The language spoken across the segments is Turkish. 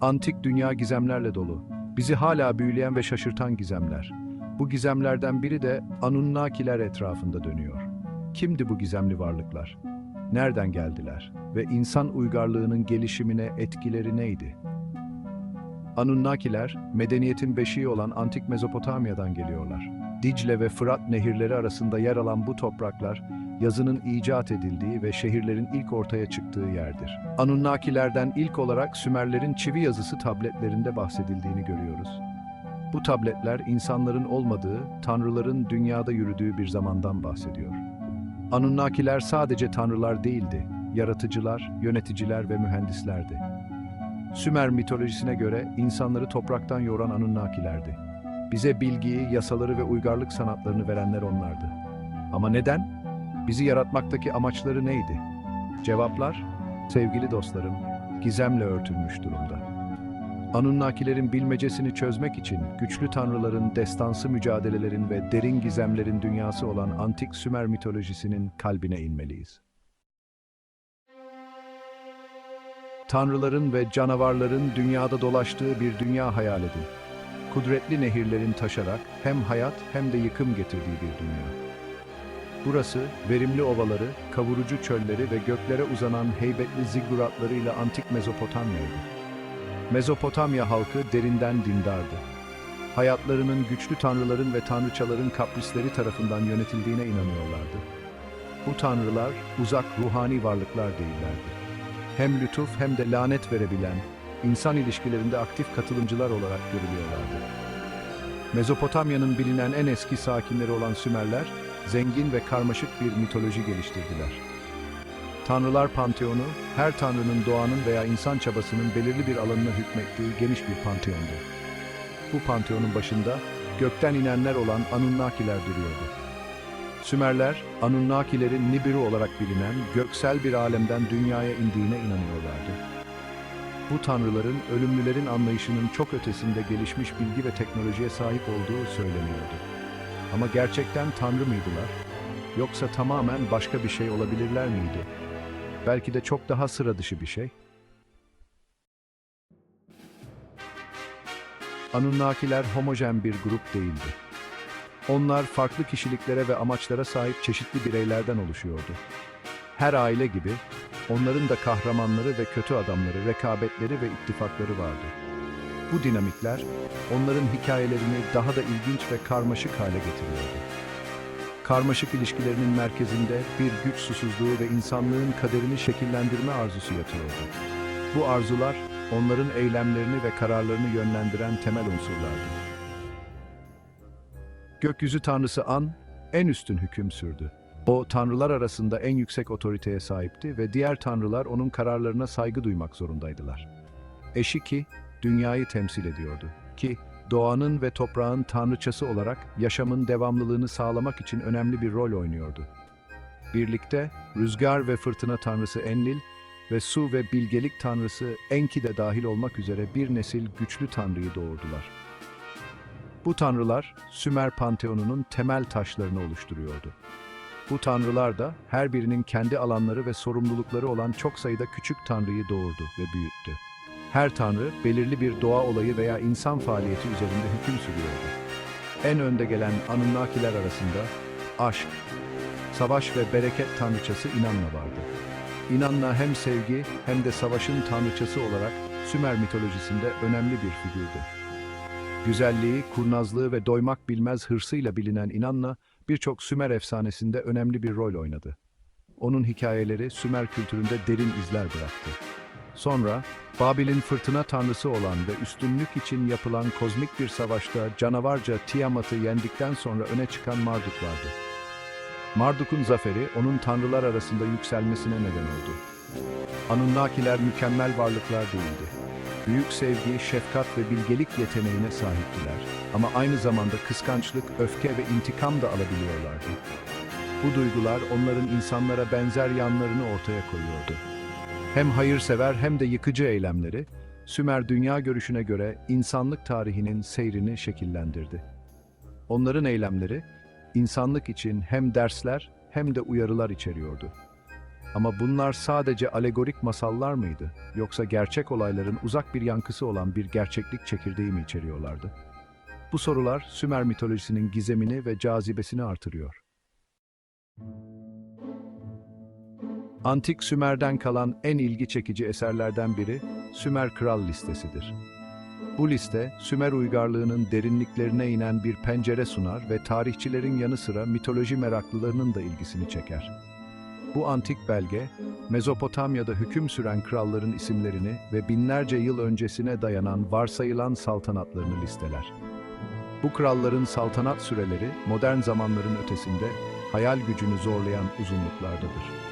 Antik dünya gizemlerle dolu. Bizi hala büyüleyen ve şaşırtan gizemler. Bu gizemlerden biri de Anunnakiler etrafında dönüyor. Kimdi bu gizemli varlıklar? Nereden geldiler? Ve insan uygarlığının gelişimine etkileri neydi? Anunnakiler, medeniyetin beşiği olan antik Mezopotamya'dan geliyorlar. Dicle ve Fırat nehirleri arasında yer alan bu topraklar, yazının icat edildiği ve şehirlerin ilk ortaya çıktığı yerdir. Anunnakilerden ilk olarak Sümerlerin çivi yazısı tabletlerinde bahsedildiğini görüyoruz. Bu tabletler insanların olmadığı, tanrıların dünyada yürüdüğü bir zamandan bahsediyor. Anunnakiler sadece tanrılar değildi, yaratıcılar, yöneticiler ve mühendislerdi. Sümer mitolojisine göre insanları topraktan yoğuran Anunnakilerdi. Bize bilgiyi, yasaları ve uygarlık sanatlarını verenler onlardı. Ama neden? Bizi yaratmaktaki amaçları neydi? Cevaplar, sevgili dostlarım, gizemle örtülmüş durumda. Anunnakilerin bilmecesini çözmek için güçlü tanrıların destansı mücadelelerin ve derin gizemlerin dünyası olan antik Sümer mitolojisinin kalbine inmeliyiz. Tanrıların ve canavarların dünyada dolaştığı bir dünya hayal edin. Kudretli nehirlerin taşarak hem hayat hem de yıkım getirdiği bir dünya. Burası, verimli ovaları, kavurucu çölleri ve göklere uzanan heybetli zigguratlarıyla antik Mezopotamya'ydı. Mezopotamya halkı derinden dindardı. Hayatlarının güçlü tanrıların ve tanrıçaların kaprisleri tarafından yönetildiğine inanıyorlardı. Bu tanrılar uzak ruhani varlıklar değillerdi. Hem lütuf hem de lanet verebilen, insan ilişkilerinde aktif katılımcılar olarak görülüyorlardı. Mezopotamya'nın bilinen en eski sakinleri olan Sümerler, zengin ve karmaşık bir mitoloji geliştirdiler. Tanrılar panteonu, her tanrının doğanın veya insan çabasının belirli bir alanına hükmettiği geniş bir panteondu. Bu panteonun başında gökten inenler olan Anunnakiler duruyordu. Sümerler, Anunnakilerin Nibiru olarak bilinen göksel bir alemden dünyaya indiğine inanıyorlardı. Bu tanrıların ölümlülerin anlayışının çok ötesinde gelişmiş bilgi ve teknolojiye sahip olduğu söyleniyordu. Ama gerçekten tanrı mıydılar? Yoksa tamamen başka bir şey olabilirler miydi? Belki de çok daha sıra dışı bir şey. Anunnakiler homojen bir grup değildi. Onlar farklı kişiliklere ve amaçlara sahip çeşitli bireylerden oluşuyordu. Her aile gibi onların da kahramanları ve kötü adamları, rekabetleri ve ittifakları vardı. Bu dinamikler onların hikayelerini daha da ilginç ve karmaşık hale getiriyordu. Karmaşık ilişkilerinin merkezinde bir güç susuzluğu ve insanlığın kaderini şekillendirme arzusu yatıyordu. Bu arzular onların eylemlerini ve kararlarını yönlendiren temel unsurlardı. Gökyüzü tanrısı An, en üstün hüküm sürdü. O, tanrılar arasında en yüksek otoriteye sahipti ve diğer tanrılar onun kararlarına saygı duymak zorundaydılar. Eşi Ki, dünyayı temsil ediyordu. Ki, doğanın ve toprağın tanrıçası olarak yaşamın devamlılığını sağlamak için önemli bir rol oynuyordu. Birlikte, rüzgar ve fırtına tanrısı Enlil ve su ve bilgelik tanrısı Enki de dahil olmak üzere bir nesil güçlü tanrıyı doğurdular. Bu tanrılar Sümer Panteonu'nun temel taşlarını oluşturuyordu. Bu tanrılar da her birinin kendi alanları ve sorumlulukları olan çok sayıda küçük tanrıyı doğurdu ve büyüttü. Her tanrı belirli bir doğa olayı veya insan faaliyeti üzerinde hüküm sürüyordu. En önde gelen Anunnakiler arasında aşk, savaş ve bereket tanrıçası İnanna vardı. İnanna hem sevgi hem de savaşın tanrıçası olarak Sümer mitolojisinde önemli bir figürdü. Güzelliği, kurnazlığı ve doymak bilmez hırsıyla bilinen İnanna, birçok Sümer efsanesinde önemli bir rol oynadı. Onun hikayeleri Sümer kültüründe derin izler bıraktı. Sonra, Babil'in fırtına tanrısı olan ve üstünlük için yapılan kozmik bir savaşta canavarca Tiamat'ı yendikten sonra öne çıkan Marduk vardı. Marduk'un zaferi onun tanrılar arasında yükselmesine neden oldu. Anunnakiler mükemmel varlıklar değildi. Büyük sevgi, şefkat ve bilgelik yeteneğine sahiptiler. Ama aynı zamanda kıskançlık, öfke ve intikam da alabiliyorlardı. Bu duygular onların insanlara benzer yanlarını ortaya koyuyordu. Hem hayırsever hem de yıkıcı eylemleri, Sümer dünya görüşüne göre insanlık tarihinin seyrini şekillendirdi. Onların eylemleri, insanlık için hem dersler hem de uyarılar içeriyordu. Ama bunlar sadece alegorik masallar mıydı? Yoksa gerçek olayların uzak bir yankısı olan bir gerçeklik çekirdeği mi içeriyorlardı? Bu sorular Sümer mitolojisinin gizemini ve cazibesini artırıyor. Antik Sümer'den kalan en ilgi çekici eserlerden biri Sümer Kral Listesidir. Bu liste, Sümer uygarlığının derinliklerine inen bir pencere sunar ve tarihçilerin yanı sıra mitoloji meraklılarının da ilgisini çeker. Bu antik belge, Mezopotamya'da hüküm süren kralların isimlerini ve binlerce yıl öncesine dayanan varsayılan saltanatlarını listeler. Bu kralların saltanat süreleri modern zamanların ötesinde hayal gücünü zorlayan uzunluklardadır.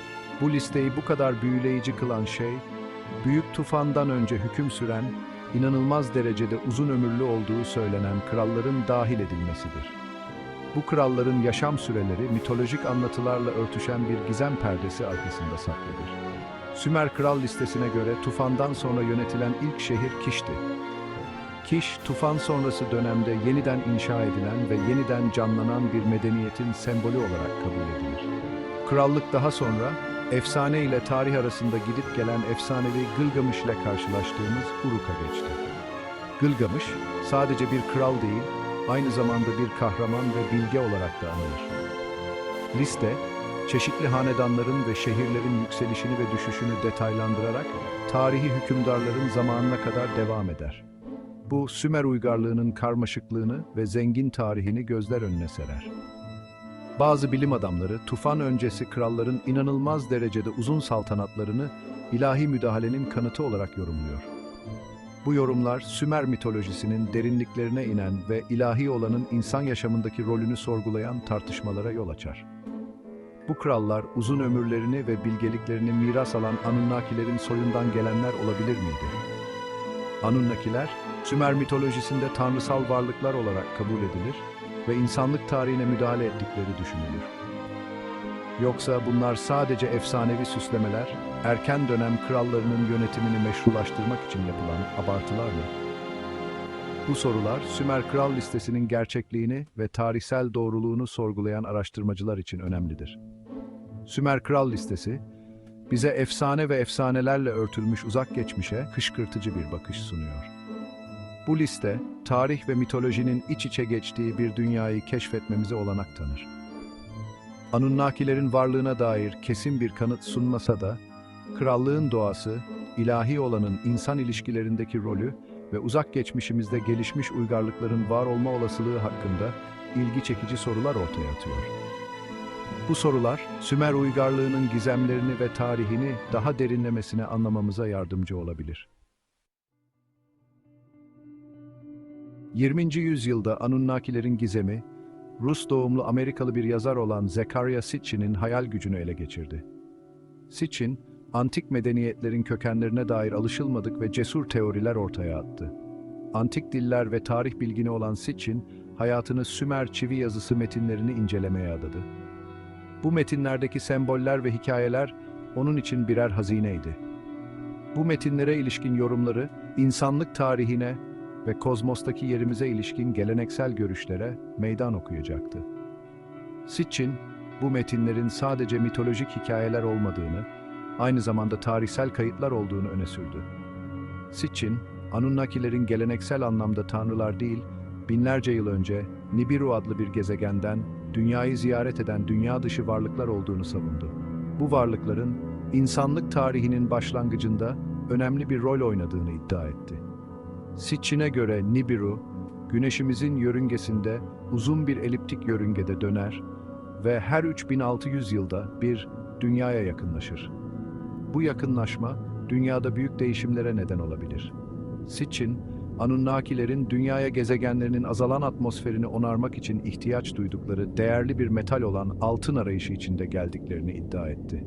Bu listeyi bu kadar büyüleyici kılan şey, büyük tufandan önce hüküm süren, inanılmaz derecede uzun ömürlü olduğu söylenen kralların dahil edilmesidir. Bu kralların yaşam süreleri mitolojik anlatılarla örtüşen bir gizem perdesi arkasında saklıdır. Sümer kral listesine göre tufandan sonra yönetilen ilk şehir Kiş'ti. Kiş, tufan sonrası dönemde yeniden inşa edilen ve yeniden canlanan bir medeniyetin sembolü olarak kabul edilir. Krallık daha sonra, efsane ile tarih arasında gidip gelen efsanevi Gılgamış ile karşılaştığımız Uruk'a geçti. Gılgamış, sadece bir kral değil, aynı zamanda bir kahraman ve bilge olarak da anılır. Liste, çeşitli hanedanların ve şehirlerin yükselişini ve düşüşünü detaylandırarak tarihi hükümdarların zamanına kadar devam eder. Bu Sümer uygarlığının karmaşıklığını ve zengin tarihini gözler önüne serer. Bazı bilim adamları tufan öncesi kralların inanılmaz derecede uzun saltanatlarını ilahi müdahalenin kanıtı olarak yorumluyor. Bu yorumlar Sümer mitolojisinin derinliklerine inen ve ilahi olanın insan yaşamındaki rolünü sorgulayan tartışmalara yol açar. Bu krallar uzun ömürlerini ve bilgeliklerini miras alan Anunnakilerin soyundan gelenler olabilir miydi? Anunnakiler, Sümer mitolojisinde tanrısal varlıklar olarak kabul edilir ve insanlık tarihine müdahale ettikleri düşünülür. Yoksa bunlar sadece efsanevi süslemeler, erken dönem krallarının yönetimini meşrulaştırmak için yapılan abartılar mı? Bu sorular Sümer Kral listesinin gerçekliğini ve tarihsel doğruluğunu sorgulayan araştırmacılar için önemlidir. Sümer Kral listesi, bize efsane ve efsanelerle örtülmüş uzak geçmişe kışkırtıcı bir bakış sunuyor. Bu liste, tarih ve mitolojinin iç içe geçtiği bir dünyayı keşfetmemize olanak tanır. Anunnakilerin varlığına dair kesin bir kanıt sunmasa da, krallığın doğası, ilahi olanın insan ilişkilerindeki rolü ve uzak geçmişimizde gelişmiş uygarlıkların var olma olasılığı hakkında ilgi çekici sorular ortaya atıyor. Bu sorular, Sümer uygarlığının gizemlerini ve tarihini daha derinlemesine anlamamıza yardımcı olabilir. 20. yüzyılda Anunnakilerin gizemi, Rus doğumlu Amerikalı bir yazar olan Zekaria Sitchin'in hayal gücünü ele geçirdi. Sitchin, antik medeniyetlerin kökenlerine dair alışılmadık ve cesur teoriler ortaya attı. Antik diller ve tarih bilgini olan Sitchin, hayatını Sümer çivi yazısı metinlerini incelemeye adadı. Bu metinlerdeki semboller ve hikayeler onun için birer hazineydi. Bu metinlere ilişkin yorumları, insanlık tarihine ve kozmostaki yerimize ilişkin geleneksel görüşlere meydan okuyacaktı. Sitchin, bu metinlerin sadece mitolojik hikayeler olmadığını, aynı zamanda tarihsel kayıtlar olduğunu öne sürdü. Sitchin, Anunnakilerin geleneksel anlamda tanrılar değil, binlerce yıl önce Nibiru adlı bir gezegenden dünyayı ziyaret eden dünya dışı varlıklar olduğunu savundu. Bu varlıkların insanlık tarihinin başlangıcında önemli bir rol oynadığını iddia etti. Sitchin'e göre Nibiru, Güneşimizin yörüngesinde uzun bir eliptik yörüngede döner ve her 3600 yılda bir dünyaya yakınlaşır. Bu yakınlaşma dünyada büyük değişimlere neden olabilir. Sitchin, Anunnakilerin dünyaya gezegenlerinin azalan atmosferini onarmak için ihtiyaç duydukları değerli bir metal olan altın arayışı içinde geldiklerini iddia etti.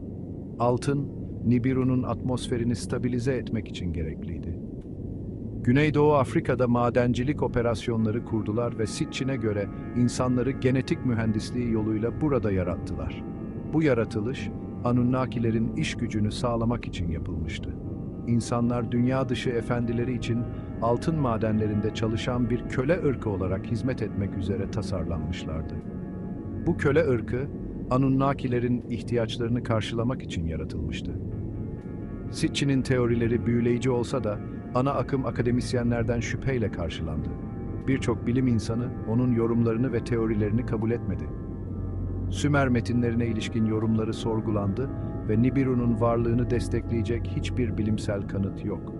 Altın, Nibiru'nun atmosferini stabilize etmek için gerekliydi. Güneydoğu Afrika'da madencilik operasyonları kurdular ve Sitchin'e göre insanları genetik mühendisliği yoluyla burada yarattılar. Bu yaratılış, Anunnakilerin iş gücünü sağlamak için yapılmıştı. İnsanlar dünya dışı efendileri için altın madenlerinde çalışan bir köle ırkı olarak hizmet etmek üzere tasarlanmışlardı. Bu köle ırkı, Anunnakilerin ihtiyaçlarını karşılamak için yaratılmıştı. Sitchin'in teorileri büyüleyici olsa da ana akım akademisyenlerden şüpheyle karşılandı. Birçok bilim insanı onun yorumlarını ve teorilerini kabul etmedi. Sümer metinlerine ilişkin yorumları sorgulandı ve Nibiru'nun varlığını destekleyecek hiçbir bilimsel kanıt yok.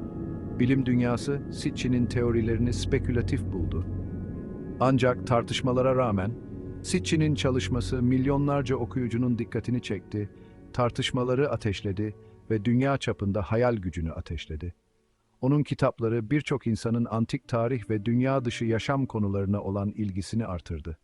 Bilim dünyası Sitchin'in teorilerini spekülatif buldu. Ancak tartışmalara rağmen Sitchin'in çalışması milyonlarca okuyucunun dikkatini çekti, tartışmaları ateşledi ve dünya çapında hayal gücünü ateşledi. Onun kitapları birçok insanın antik tarih ve dünya dışı yaşam konularına olan ilgisini artırdı.